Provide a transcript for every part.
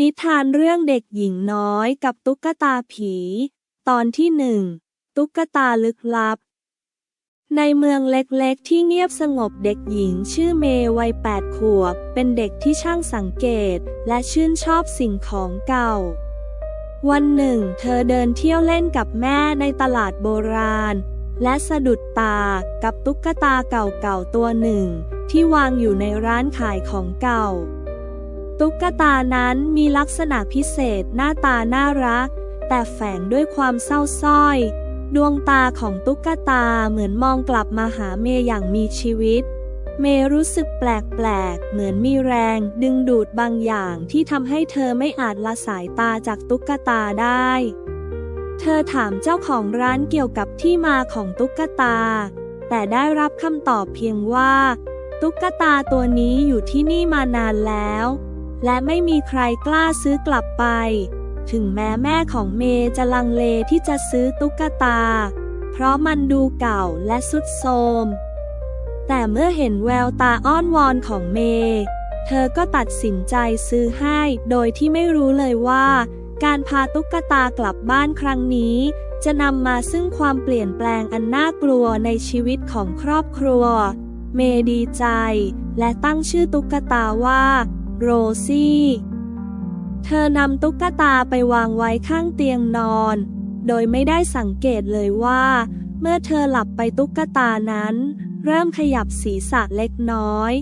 นิทานเรื่องเด็กหญิงน้อยกับตุ๊กตาผี ตอนที่หนึ่งตุ๊กตาลึกลับ ในเมืองเล็กๆ ที่เงียบสงบเด็กหญิงชื่อเมย์วัยแปดขวบ เป็นเด็กที่ช่างสังเกตและชื่นชอบสิ่งของเก่า วันหนึ่ง เธอเดินเที่ยวเล่นกับแม่ในตลาดโบราณ และสะดุดตากับตุ๊กตาเก่าๆตัวหนึ่ง ที่วางอยู่ในร้านขายของเก่า ตุ๊กตานั้นมีลักษณะพิเศษหน้าตาน่ารัก แต่แฝงด้วยความเศร้าส้อย ดวงตาของตุ๊กตาเหมือนมองกลับมาหาเมย์อย่างมีชีวิต เมย์รู้สึกแปลกๆ เหมือนมีแรง ดึงดูดบางอย่างที่ทำให้เธอไม่อาจละสายตาจากตุ๊กตาได้ เธอถามเจ้าของร้านเกี่ยวกับที่มาของตุ๊กตา แต่ได้รับคำตอบเพียงว่า ตุ๊กตาตัวนี้อยู่ที่นี่มานานแล้ว และไม่มีใครกล้าซื้อกลับไป ถึงแม้แม่ของเมย์จะลังเลที่จะซื้อตุ๊กตา เพราะมันดูเก่าและสุดโทรม แต่เมื่อเห็นแววตาอ้อนวอนของเมย์เธอก็ตัดสินใจซื้อให้ โดยที่ไม่รู้เลยว่า การพาตุ๊กตากลับบ้านครั้งนี้ จะนำมาซึ่งความเปลี่ยนแปลงอันน่ากลัวในชีวิตของครอบครัว เมย์ดีใจ และตั้งชื่อตุ๊กตาว่า โรซี่ เธอนำตุ๊กตาไปวางไว้ข้างเตียงนอน โดยไม่ได้สังเกตเลยว่า เมื่อเธอหลับไปตุ๊กตานั้น เริ่มขยับศีรษะเล็กน้อย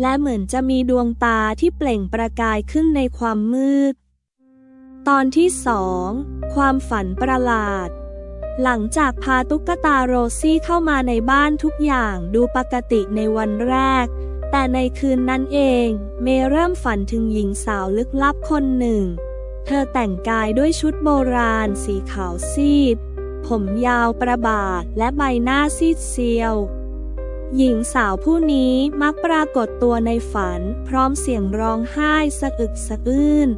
และเหมือนจะมีดวงตาที่เปล่งประกายขึ้นในความมืด ตอนที่สองความฝันประหลาดหลังจากพาตุ๊กตาโรซี่เข้ามาในบ้านทุกอย่างดูปกติในวันแรก แต่ในคืนนั้นเอง เมย์เริ่มฝันถึงหญิงสาวลึกลับคนหนึ่ง เธอแต่งกายด้วยชุดโบราณ สีขาวซีด ผมยาวประบาดและใบหน้าซีดเซียว หญิงสาวผู้นี้มักปรากฏตัวในฝัน พร้อมเสียงร้องไห้สะอึกสะอื้น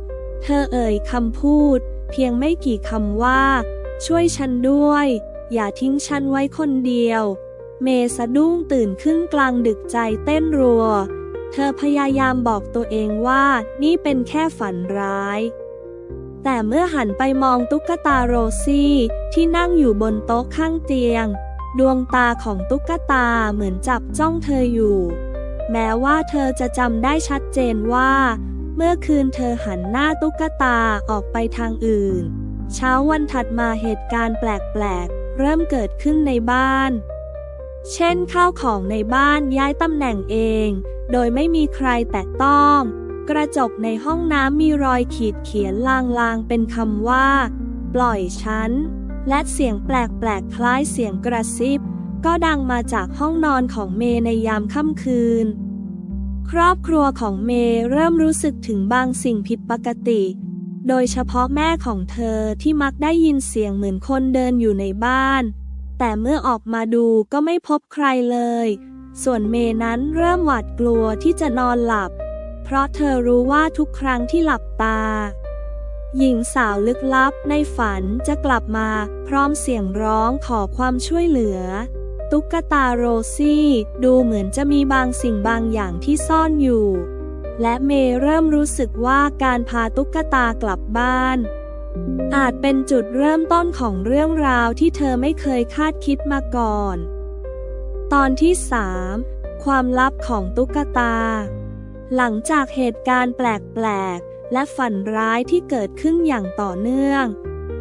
เธอเอ่ยคำพูด เพียงไม่กี่คำว่า ช่วยฉันด้วย อย่าทิ้งฉันไว้คนเดียว เมสะดุ้งตื่นขึ้นกลางดึกใจเต้นรัว เธอพยายามบอกตัวเองว่านี่เป็นแค่ฝันร้าย แต่เมื่อหันไปมองตุ๊กตาโรซี่ที่นั่งอยู่บนโต๊ะข้างเตียง ดวงตาของตุ๊กตาเหมือนจับจ้องเธออยู่ แม้ว่าเธอจะจำได้ชัดเจนว่า เมื่อคืนเธอหันหน้าตุ๊กตาออกไปทางอื่น เช้าวันถัดมาเหตุการณ์แปลกๆเริ่มเกิดขึ้นในบ้าน เช่นข้าวของในบ้านย้ายตำแหน่งเอง โดยไม่มีใครแตะต้อง กระจกในห้องน้ำมีรอยขีดเขียนลางๆ เป็นคำว่า ปล่อยฉัน และเสียงแปลกๆ คล้ายเสียงกระซิบ ก็ดังมาจากห้องนอนของเมย์ในยามค่ำคืน ครอบครัวของเมย์เริ่มรู้สึกถึงบางสิ่งผิดปกติ โดยเฉพาะแม่ของเธอที่มักได้ยินเสียงเหมือนคนเดินอยู่ในบ้าน แต่เมื่อออกมาดูก็ไม่พบใครเลย ส่วนเมย์นั้นเริ่มหวาดกลัวที่จะนอนหลับ เพราะเธอรู้ว่าทุกครั้งที่หลับตา หญิงสาวลึกลับในฝันจะกลับมาพร้อมเสียงร้องขอความช่วยเหลือ ตุ๊กตาโรซี่ดูเหมือนจะมีบางสิ่งบางอย่างที่ซ่อนอยู่ และเมย์เริ่มรู้สึกว่าการพาตุ๊กตากลับบ้าน อาจเป็นจุดเริ่มต้นของเรื่องราวที่เธอไม่เคยคาดคิดมาก่อน ตอนที่ 3 ความลับของตุ๊กตา หลังจากเหตุการณ์แปลก ๆ และฝันร้ายที่เกิดขึ้นอย่างต่อเนื่อง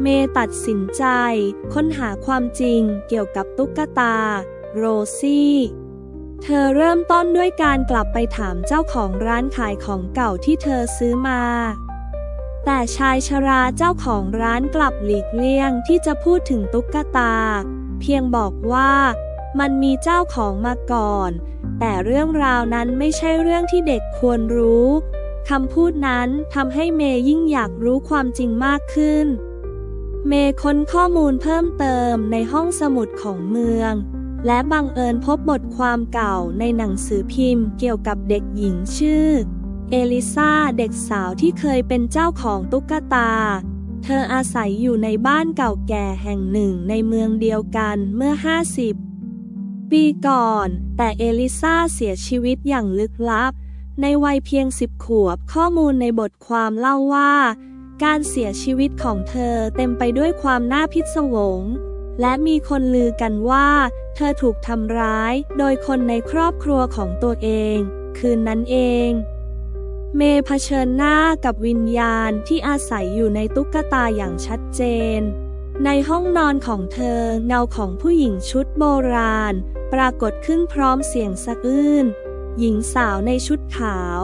เมย์ตัดสินใจ ค้นหาความจริงเกี่ยวกับตุ๊กตา โรซี่เธอเริ่มต้นด้วยการกลับไปถามเจ้าของร้านขายของเก่าที่เธอซื้อมา แต่ชายชราเจ้าของร้านกลับหลีกเลี่ยงที่จะพูดถึงตุ๊กตา เพียงบอกว่ามันมีเจ้าของมาก่อน แต่เรื่องราวนั้นไม่ใช่เรื่องที่เด็กควรรู้คำพูดนั้นทำให้เมย์ยิ่งอยากรู้ความจริงมากขึ้น เมย์ค้นข้อมูลเพิ่มเติมในห้องสมุดของเมือง และบังเอิญพบบทความเก่าในหนังสือพิมพ์เกี่ยวกับเด็กหญิงชื่อ เอลิซาเด็กสาวที่เคยเป็นเจ้าของตุ๊กตา เธออาศัยอยู่ในบ้านเก่าแก่แห่งหนึ่งในเมืองเดียวกันเมื่อ 50 ปีก่อน แต่เอลิซาเสียชีวิตอย่างลึกลับ ในวัยเพียงสิบขวบข้อมูลในบทความเล่าว่า การเสียชีวิตของเธอเต็มไปด้วยความน่าพิศวง และมีคนลือกันว่า เธอถูกทำร้ายโดยคนในครอบครัวของตัวเอง คืนนั้นเอง เมย์เผชิญหน้ากับวิญญาณที่อาศัยอยู่ในตุ๊กตาอย่างชัดเจน ในห้องนอนของเธอเงาของผู้หญิงชุดโบราณ ปรากฏขึ้นพร้อมเสียงสะอื้น หญิงสาวในชุดขาว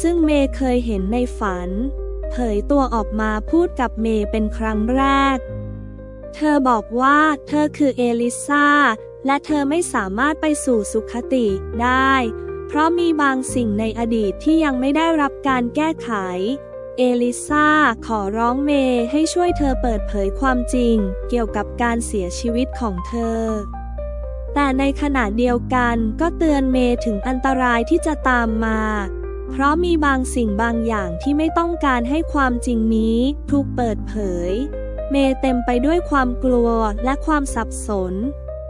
ซึ่งเมย์เคยเห็นในฝัน เผยตัวออกมาพูดกับเมย์เป็นครั้งแรก เธอบอกว่าเธอคือเอลิซาและเธอไม่สามารถไปสู่สุขติได้ ราะมีบางสิ่งในอดีตที่ยังไม่ได้รับการแก้ไข เอลิซาขอร้องเมย์ให้ช่วยเธอเปิดเผยความจริง เกี่ยวกับการเสียชีวิตของเธอ แต่ในขณะเดียวกันก็เตือนเมย์ถึงอันตรายที่จะตามมา เพราะมีบางสิ่งบางอย่างที่ไม่ต้องการให้ความจริงนี้ถูกเปิดเผย เมย์เต็มไปด้วยความกลัวและความสับสน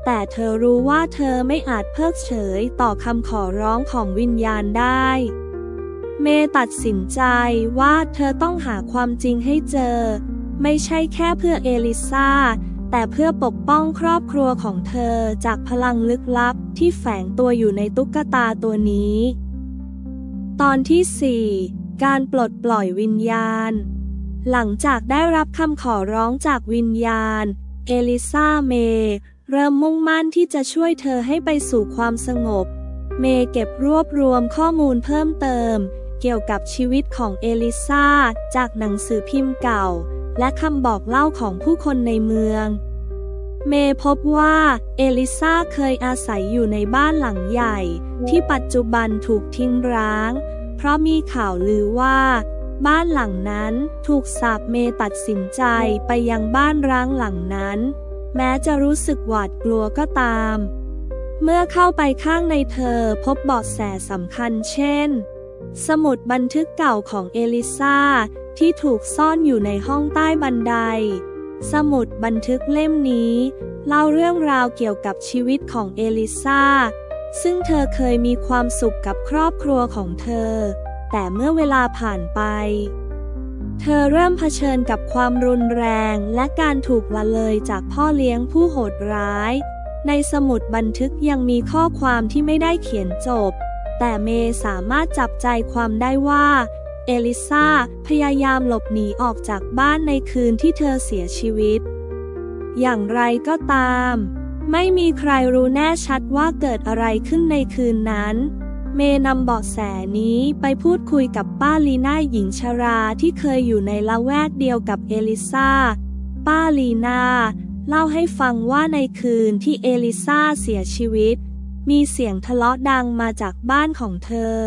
แต่เธอรู้ว่าเธอไม่อาจเพิกเฉยต่อคำขอร้องของวิญญาณได้ เมตัดสินใจว่าเธอต้องหาความจริงให้เจอ ไม่ใช่แค่เพื่อเอลิซาแต่เพื่อปกป้องครอบครัวของเธอจากพลังลึกลับที่แฝงตัวอยู่ในตุ๊กตาตัวนี้ ตอนที่ 4 การปลดปล่อยวิญญาณ หลังจากได้รับคำขอร้องจากวิญญาณ เอลิซาเม เริ่มมุ่งมั่นที่จะช่วยเธอให้ไปสู่ความสงบ เมย์เก็บรวบรวมข้อมูลเพิ่มเติม เกี่ยวกับชีวิตของเอลิซาจากหนังสือพิมพ์เก่า และคำบอกเล่าของผู้คนในเมือง เมย์พบว่าเอลิซาเคยอาศัยอยู่ในบ้านหลังใหญ่ ที่ปัจจุบันถูกทิ้งร้าง เพราะมีข่าวลือว่าบ้านหลังนั้นถูกสาปเมย์ตัดสินใจไปยังบ้านร้างหลังนั้น แม้จะรู้สึกหวาดกลัวก็ตาม เมื่อเข้าไปข้างในเธอพบเบาะแสสำคัญเช่น สมุดบันทึกเก่าของเอลิซาที่ถูกซ่อนอยู่ในห้องใต้บันได สมุดบันทึกเล่มนี้ เล่าเรื่องราวเกี่ยวกับชีวิตของเอลิซาซึ่งเธอเคยมีความสุขกับครอบครัวของเธอ แต่เมื่อเวลาผ่านไป เธอเริ่มเผชิญกับความรุนแรงและการถูกละเลยจากพ่อเลี้ยงผู้โหดร้าย ในสมุดบันทึกยังมีข้อความที่ไม่ได้เขียนจบ แต่เมย์สามารถจับใจความได้ว่า เอลิซาพยายามหลบหนีออกจากบ้านในคืนที่เธอเสียชีวิต อย่างไรก็ตาม ไม่มีใครรู้แน่ชัดว่าเกิดอะไรขึ้นในคืนนั้น เมย์นำเบาะแสนี้ไปพูดคุยกับป้าลีน่าหญิงชราที่เคยอยู่ในละแวกเดียวกับเอลิซาป้าลีน่าเล่าให้ฟังว่าในคืนที่เอลิซาเสียชีวิต มีเสียงทะเลาะดังมาจากบ้านของเธอ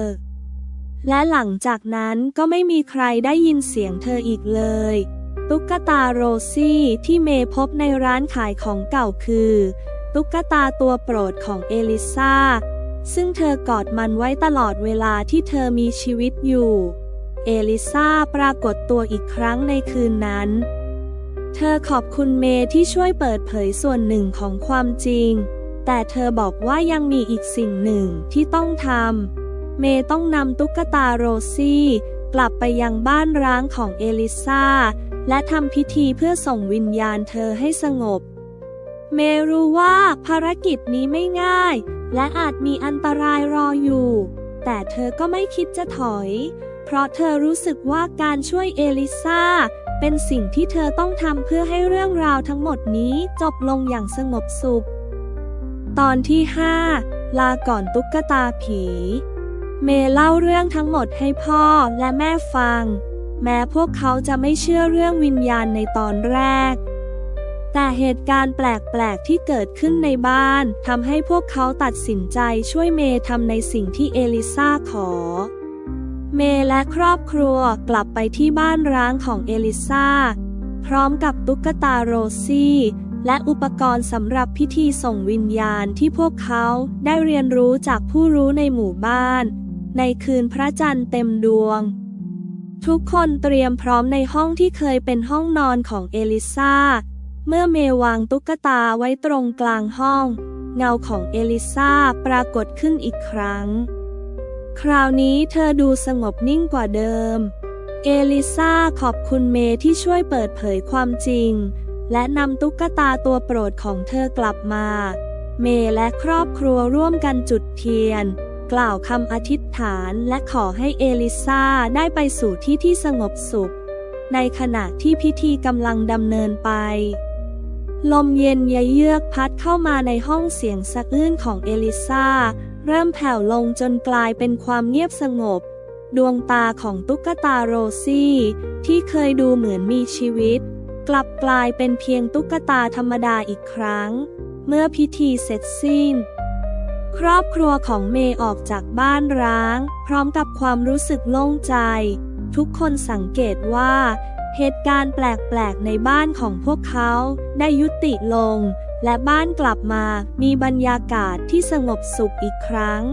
และหลังจากนั้นก็ไม่มีใครได้ยินเสียงเธออีกเลย ตุ๊กตาโรซี่ที่เมย์พบในร้านขายของเก่าคือ ตุ๊กตาตัวโปรดของเอลิซา ซึ่งเธอกอดมันไว้ตลอดเวลาที่เธอมีชีวิตอยู่ เอลิซาปรากฏตัวอีกครั้งในคืนนั้น เธอขอบคุณเมย์ที่ช่วยเปิดเผยส่วนหนึ่งของความจริง แต่เธอบอกว่ายังมีอีกสิ่งหนึ่งที่ต้องทำ เมย์ต้องนำตุ๊กตาโรซี่ กลับไปยังบ้านร้างของเอลิซาและทำพิธีเพื่อส่งวิญญาณเธอให้สงบ เมย์รู้ว่าภารกิจนี้ไม่ง่าย และอาจมีอันตรายรออยู่ แต่เธอก็ไม่คิดจะถอย เพราะเธอรู้สึกว่าการช่วยเอลิซาเป็นสิ่งที่เธอต้องทำเพื่อให้เรื่องราวทั้งหมดนี้จบลงอย่างสงบสุข ตอนที่ 5 ลาก่อนตุ๊กตาผี เมเล่าเรื่องทั้งหมดให้พ่อและแม่ฟัง แม้พวกเขาจะไม่เชื่อเรื่องวิญญาณในตอนแรก แต่เหตุการณ์แปลก ๆ ที่เกิดขึ้นในบ้านทำให้พวกเขาตัดสินใจช่วยเมย์ทำในสิ่งที่เอลิซาขอ เมย์และครอบครัวกลับไปที่บ้านร้างของเอลิซาพร้อมกับตุ๊กตาโรซี่ และอุปกรณ์สำหรับพิธีส่งวิญญาณที่พวกเขาได้เรียนรู้จากผู้รู้ในหมู่บ้าน ในคืนพระจันทร์เต็มดวงทุกคนเตรียมพร้อมในห้องที่เคยเป็นห้องนอนของเอลิซา เมื่อเมวางตุ๊กตาไว้ตรงกลางห้อง เงาของเอลิซาปรากฏขึ้นอีกครั้ง คราวนี้เธอดูสงบนิ่งกว่าเดิม เอลิซาขอบคุณเมที่ช่วยเปิดเผยความจริง และนำตุ๊กตาตัวโปรดของเธอกลับมา เมและครอบครัวร่วมกันจุดเทียน กล่าวคำอธิษฐานและขอให้เอลิซาได้ไปสู่ที่ที่สงบสุข ในขณะที่พิธีกำลังดำเนินไป ลมเย็นยเยือกพัดเข้ามาในห้องเสียงสะอื้นของเอลิซาเริ่มแผ่วลงจนกลายเป็นความเงียบสงบ ดวงตาของตุ๊กตาโรซี่ ที่เคยดูเหมือนมีชีวิต กลับกลายเป็นเพียงตุ๊กตาธรรมดาอีกครั้ง เมื่อพิธีเสร็จสิ้น ครอบครัวของเมย์ออกจากบ้านร้าง พร้อมกับความรู้สึกโล่งใจ ทุกคนสังเกตว่า เหตุการณ์แปลกๆในบ้านของพวกเขาได้ยุติลง และบ้านกลับมามีบรรยากาศที่สงบสุขอีกครั้ง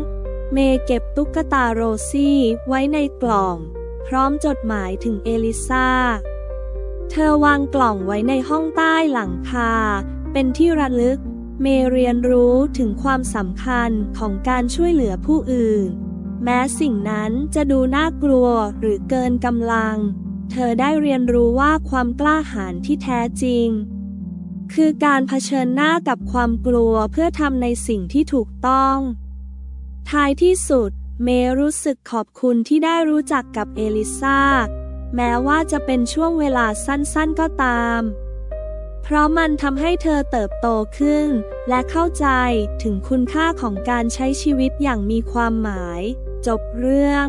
เมย์เก็บตุ๊กตาโรซี่ไว้ในกล่อง พร้อมจดหมายถึงเอลิซาเธอวางกล่องไว้ในห้องใต้หลังคา เป็นที่ระลึก เมย์เรียนรู้ถึงความสำคัญของการช่วยเหลือผู้อื่น แม้สิ่งนั้นจะดูน่ากลัวหรือเกินกำลัง เธอได้เรียนรู้ว่าความกล้าหาญที่แท้จริง คือการเผชิญหน้ากับความกลัวเพื่อทำในสิ่งที่ถูกต้อง ท้ายที่สุด เมย์รู้สึกขอบคุณที่ได้รู้จักกับเอลิซาแม้ว่าจะเป็นช่วงเวลาสั้นๆก็ตาม เพราะมันทำให้เธอเติบโตขึ้น และเข้าใจถึงคุณค่าของการใช้ชีวิตอย่างมีความหมาย จบเรื่อง